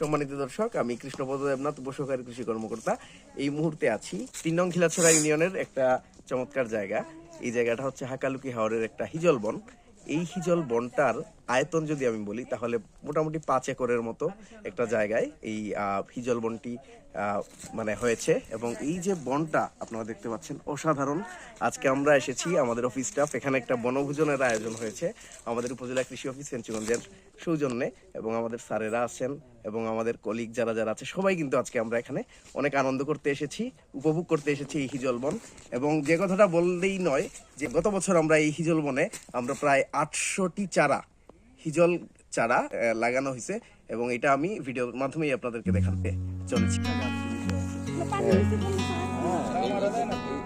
সম্মানিত দর্শক, আমি কৃষ্ণপদ দেবনাথ, উপসহকারী কৃষি কর্মকর্তা। এই মুহূর্তে আছি তিন নং খিলাছড়া ইউনিয়নের একটা চমৎকার জায়গা। এই জায়গাটা হচ্ছে হাকালুকি হাওরের একটা হিজল বন। এই হিজল বনটার আয়তন যদি আমি বলি, তাহলে মোটামুটি পাঁচ একরের মতো একটা জায়গায় এই হিজল বনটি মানে হয়েছে। এবং এই যে বনটা আপনারা দেখতে পাচ্ছেন, অসাধারণ। আজকে আমরা এসেছি আমাদের অফিস স্টাফ এখানে একটা বনভোজনের আয়োজন হয়েছে আমাদের উপজেলা কৃষি অফিস সেঞ্চুগঞ্জের সৌজন্যে। এবং আমাদের স্যারেরা আছেন এবং আমাদের কলিগ যারা যারা আছে, সবাই কিন্তু আজকে আমরা এখানে অনেক আনন্দ করতে এসেছি, উপভোগ করতে এসেছি এই হিজল বন। এবং যে কথাটা বললেই নয় যে গত বছর আমরা এই হিজল বনে আমরা প্রায় আটশোটি চারা হিজল চারা লাগানো হয়েছে এবং এটা আমি ভিডিওর মাধ্যমেই আপনাদেরকে দেখাতে চলেছি।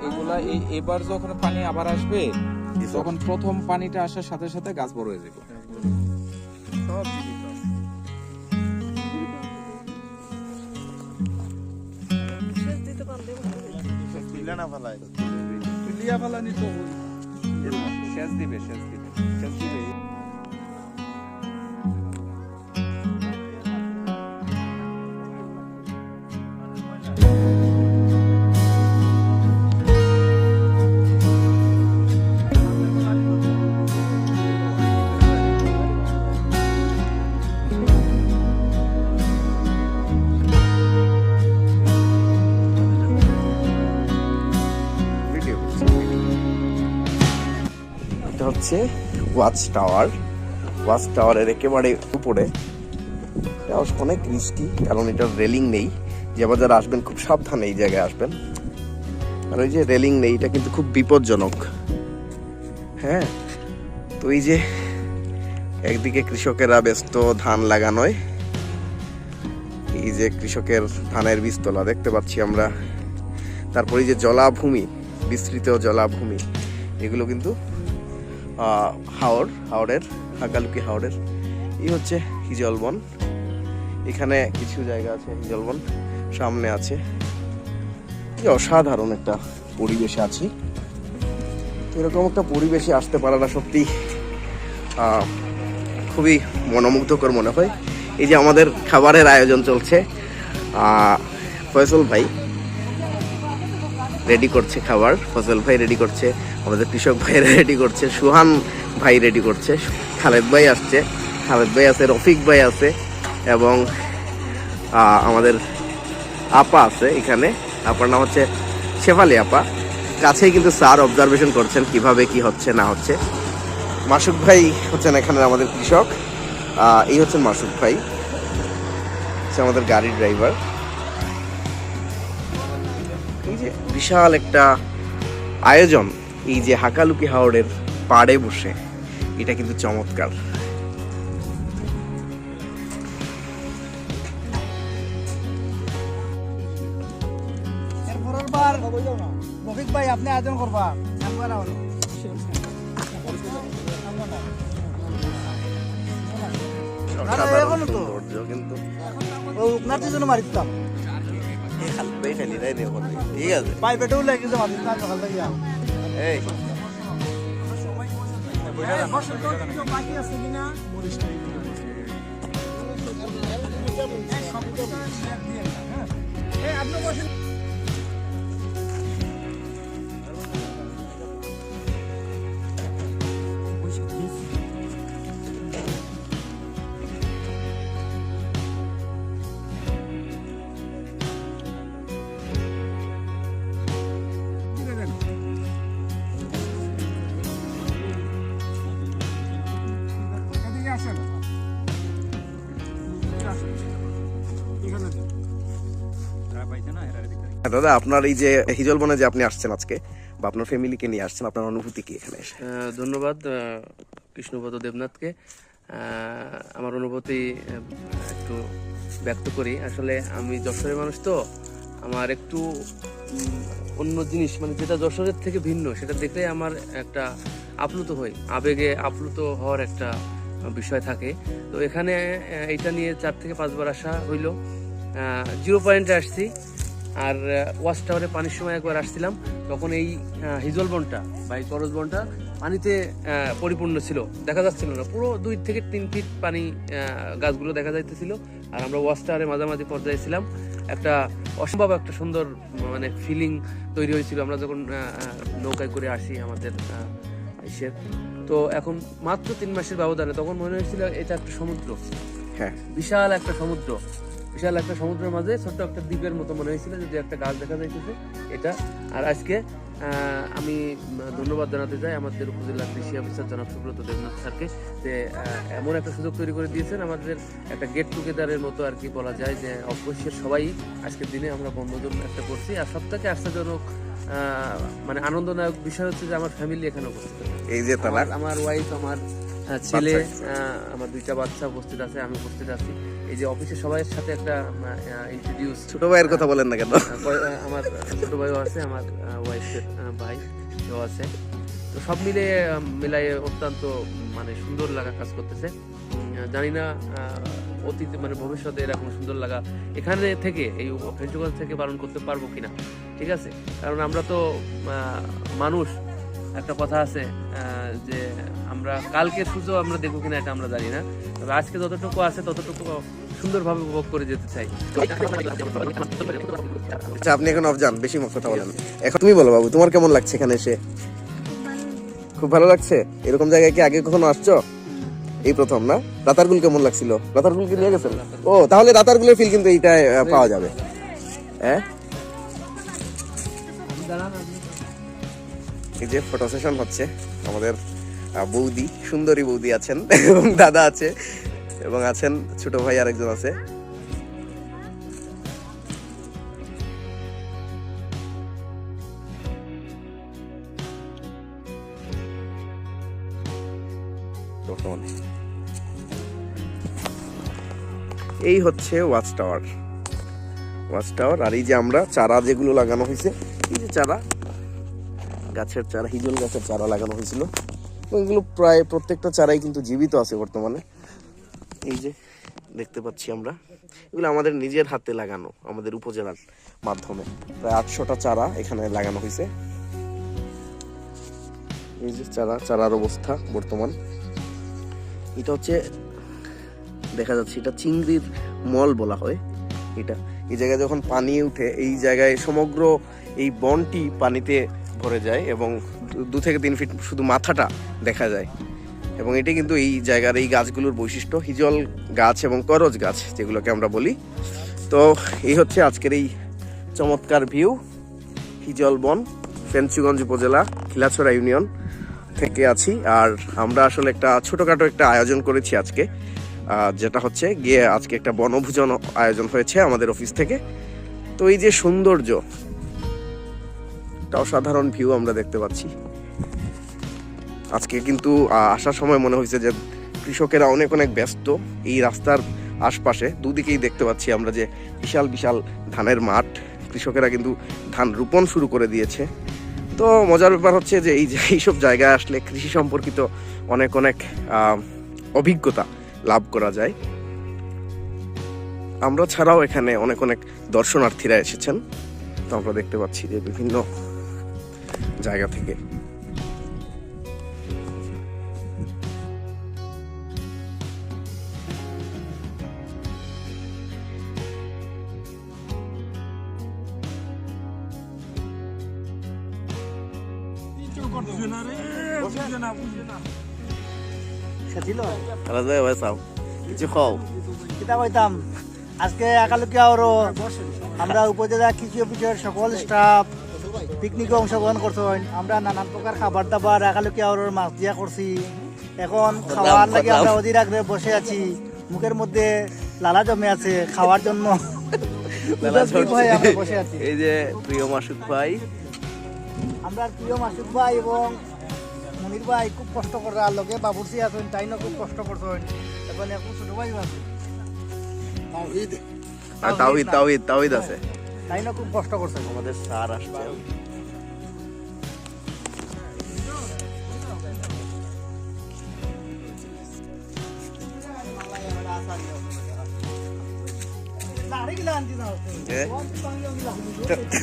এগুলা এই এবার যখন পানি আবার আসবে তখন প্রথম পানিটা আসার সাথে সাথে গাছ বড় হয়ে যাবে। সেচ দিবে সেচ দিবে সেচ দিবে। হচ্ছে ওয়াচ টাওয়ার। ওয়াচ টাওয়ারের একেবারে উপরে। অনেক রিস্কি কারণ এটার রেলিং নেই। যে আবার যারা আসবেন, খুব সাবধানে এই জায়গায় আসবেন। আর ওই যে রেলিং নেই, এটা কিন্তু খুব বিপজ্জনক। হ্যাঁ? তো এই যে একদিকে কৃষকেরা ব্যস্ত ধান লাগানোয়, এই যে কৃষকের ধানের বীজতলা, দেখতে পাচ্ছি আমরা। তারপরে যে জলাভূমি, বিস্তৃত জলাভূমি, এগুলো কিন্তু হাওড় হাওড়ের হাকালুকি হাওড়ের এই হচ্ছে হিজলবন। এখানে কিছু জায়গা আছে হিজলবন। সামনে আছে। কি অসাধারণ একটা পরিবেশে আছি। এরকম একটা পরিবেশে আসতে পারাটা সত্যি খুবই মনোমুগ্ধকর মনে হয়। এই যে আমাদের খাবারের আয়োজন চলছে ফয়সল ভাই রেডি করছে খাবার, ফজল ভাই রেডি করছে, আমাদের কৃষক ভাই রেডি করছে, সুহান ভাই রেডি করছে, খালেদ ভাই আসছে, খালেদ ভাই আছে, রফিক ভাই আছে, এবং আমাদের আপা আছে এখানে, আপার নাম হচ্ছে শেফালি আপা, কাছেই কিন্তু স্যার অবজারভেশন করছেন কীভাবে কি হচ্ছে, না হচ্ছে। মাসুক ভাই হচ্ছেন এখানে আমাদের কৃষক এই হচ্ছেন মাসুক ভাই হচ্ছে আমাদের গাড়ির ড্রাইভার যে বিশাল একটা আয়োজন এই যে হাকালুকি হাওড়ের পাড়ে বসে এটা কিন্তু চমৎকার। ভাই আপনি আয়োজন করবা এখনও তো। কিন্তু। ও উকনার জন্য মারি দিতাম এই খালি ভাই খালি রাই রে ঠিক আছে পাই পেটেও লেগে গেছে সকাল থেকে এই বাকি আছে কিনা আপনি বসেন। দাদা, আপনার এই যে হিজল বনে যে আপনি আসছেন আজকে, বা আপনার ফ্যামিলিকে নিয়ে আসছেন, আপনার অনুভূতি কি এখানে এসে। ধন্যবাদ কৃষ্ণপদ দেবনাথকে। আমার অনুভূতি একটু ব্যক্ত করি। আসলে আমি যশোরের মানুষ তো, আমার একটু অন্য জিনিস মানে যেটা যশোরের থেকে ভিন্ন, সেটা দেখলে আমার একটা আপ্লুত হই, আবেগে আপ্লুত হওয়ার একটা বিষয় থাকে। তো এখানে এটা নিয়ে চার থেকে পাঁচবার আসা হইল। জিরো পয়েন্টে আসছি। আর ওয়াচ টাওয়ারে পানির সময় একবার আসছিলাম তখন এই হিজল বনটা বা এই চরজ বনটা পানিতে পরিপূর্ণ ছিল। দেখা যাচ্ছিল না পুরো দুই থেকে তিন ফিট পানি গাছগুলো দেখা যাইতেছিল। আর আমরা ওয়াচ টাওয়ারে মাঝামাঝি পর্যায়ে ছিলাম। একটা অসম্ভব একটা সুন্দর মানে ফিলিং তৈরি হয়েছিল। আমরা যখন নৌকায় করে আসি আমাদের ইসের তো এখন মাত্র তিন মাসের ব্যবধানে তখন মনে হয়েছিল এটা একটা সমুদ্র। হ্যাঁ। বিশাল একটা সমুদ্র। বিশাল একটা সমুদ্রের মাঝে ছোট্ট একটা দ্বীপের মতো মনে হয়েছিল যদি একটা গাছ দেখা যাইতেছে এটা। আর আজকে আমি ধন্যবাদ জানাতে চাই আমাদের উপজেলা কৃষি অফিসার জনাব সুব্রত দেবনাথ স্যারকে যে এমন একটা সুযোগ তৈরি করে দিয়েছেন আমাদের একটা গেট টুগেদারের মতো আর কি বলা যায় যে অবশ্যই সবাই আজকের দিনে আমরা বন্ধজন একটা করছি। আর সব থেকে আশ্চর্যজনক আহ, মানে আনন্দদায়ক বিষয় হচ্ছে যে আমার ফ্যামিলি এখানে উপস্থিত এই যে আমার ওয়াইফ আমার ছেলে আহ, আমার দুইটা বাচ্চা উপস্থিত আছে আমি উপস্থিত আছি। এই যে অফিসে সবাইয়ের সাথে একটা ইন্ট্রোডিউস ছোট ভাইয়ের কথা বলেন না কেন? আমার ছোট ভাইও আছে আমার ওয়াইফের ভাই সেও আছে। তো সব মিলে মিলায়ে অত্যন্ত মানে সুন্দর লাগা কাজ করতেছে। জানি না অতীতে মানে ভবিষ্যতে এরকম সুন্দর লাগা এখানে থেকে এই ফেন্টুগঞ্জ থেকে পালন করতে পারব কিনা ঠিক আছে? কারণ আমরা তো মানুষ। একটা কথা আছে যে আমরা কালকে সূর্য আমরা দেখব কিনা এটা আমরা জানি না। তবে আজকে যতটুকু আছে ততটুকু সুন্দরভাবে উপভোগ করে যেতে চাই। আচ্ছা আপনি এখন অফ বেশি কথা বলেন এখন তুমি বলো বাবু তোমার কেমন লাগছে এখানে এসে? খুব ভালো লাগছে? এরকম জায়গায় কি আগে কখনো আসছো? এই প্রথম না? রাতারগুল কেমন লাগছিল? রাতারগুল কি নিয়ে গেছেন? ও তাহলে রাতারগুলের ফিল কিন্তু এইটায় আহ, পাওয়া যাবে। হ্যাঁ? এই যে ফটো সেশন হচ্ছে আমাদের। বৌদি, সুন্দরী বৌদি আছেন, এবং দাদা আছে, এবং আছেন ছোট ভাই আরেকজন আছে। এই হচ্ছে ওয়াচ টাওয়ার। ওয়াচ টাওয়ার, আর এই যে আমরা চারা যেগুলো লাগানো হয়েছে, এই যে চারা, গাছের চারা, হিজল গাছের চারা লাগানো হয়েছিল। এগুলো প্রায় প্রত্যেকটা চারাই কিন্তু জীবিত আছে বর্তমানে। এই যে দেখতে পাচ্ছি আমরা এগুলো আমাদের নিজের হাতে লাগানো আমাদের উপজেলার মাধ্যমে। প্রায় আটশোটা চারা এখানে লাগানো হয়েছে। এই যে চারা চারার অবস্থা বর্তমান। এটা হচ্ছে দেখা যাচ্ছে এটা চিংড়ির মল বলা হয়। এটা এই জায়গায় যখন পানি উঠে এই জায়গায় সমগ্র এই বনটি পানিতে ভরে যায় এবং দু- থেকে তিন ফিট শুধু মাথাটা দেখা যায়। এবং এটি কিন্তু এই জায়গার এই গাছগুলোর বৈশিষ্ট্য, হিজল গাছ এবং করজ গাছ যেগুলোকে আমরা বলি। তো এই হচ্ছে আজকের এই চমৎকার ভিউ হিজল বন ফেঞ্চুগঞ্জ উপজেলা, খিলাছড়া ইউনিয়ন থেকে আছি। আর আমরা আসলে একটা ছোটোখাটো একটা আয়োজন করেছি আজকে যেটা হচ্ছে গিয়ে আজকে একটা বনভোজন আয়োজন হয়েছে আমাদের অফিস থেকে। তো এই যে সৌন্দর্য একটা অসাধারণ ভিউ আমরা দেখতে পাচ্ছি। আজকে কিন্তু আসার সময় মনে হয়েছে যে কৃষকেরা অনেক অনেক ব্যস্ত এই রাস্তার আশপাশে। দুদিকেই দেখতে পাচ্ছি আমরা যে বিশাল বিশাল ধানের মাঠ। কৃষকেরা কিন্তু ধান রোপণ শুরু করে দিয়েছে। তো মজার ব্যাপার হচ্ছে যে এই এইসব জায়গায় আসলে কৃষি সম্পর্কিত অনেক অনেক অভিজ্ঞতা লাভ করা যায়। আমরা ছাড়াও এখানে অনেক অনেক দর্শনার্থীরা এসেছেন। তো আমরা দেখতে পাচ্ছি যে বিভিন্ন জায়গা থেকে। কিছু খাও। কিতা কইতাম আজকে একালকে আরও আমরা উপজেলা কৃষি অফিসের সকল স্টাফ পিকনিকে অংশগ্রহণ করছেন আমরা নানান প্রকার খাবার দাবার একালকে আর মাছ দিয়া করছি। এখন খাওয়ার লাগে আমরা অধীর আগ্রহে বসে আছি। মুখের মধ্যে লালা জমে আছে খাওয়ার জন্য। এই যে প্রিয় মাসুক ভাই। আমরা প্রিয় মাসুদ ভাই এবং মনির ভাই খুব কষ্ট করে আর লগে বাবুর্চি আছেন তাইনও খুব কষ্ট করছেন এখন এখন ছোট ভাই আছে। আর তাওহিদ তাওহিদ তাওহিদ আছে। তাইনও খুব কষ্ট করছেন আমাদের স্যার আসছেন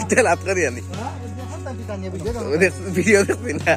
তেল হাত করি আনি ভিডিও দেখবি না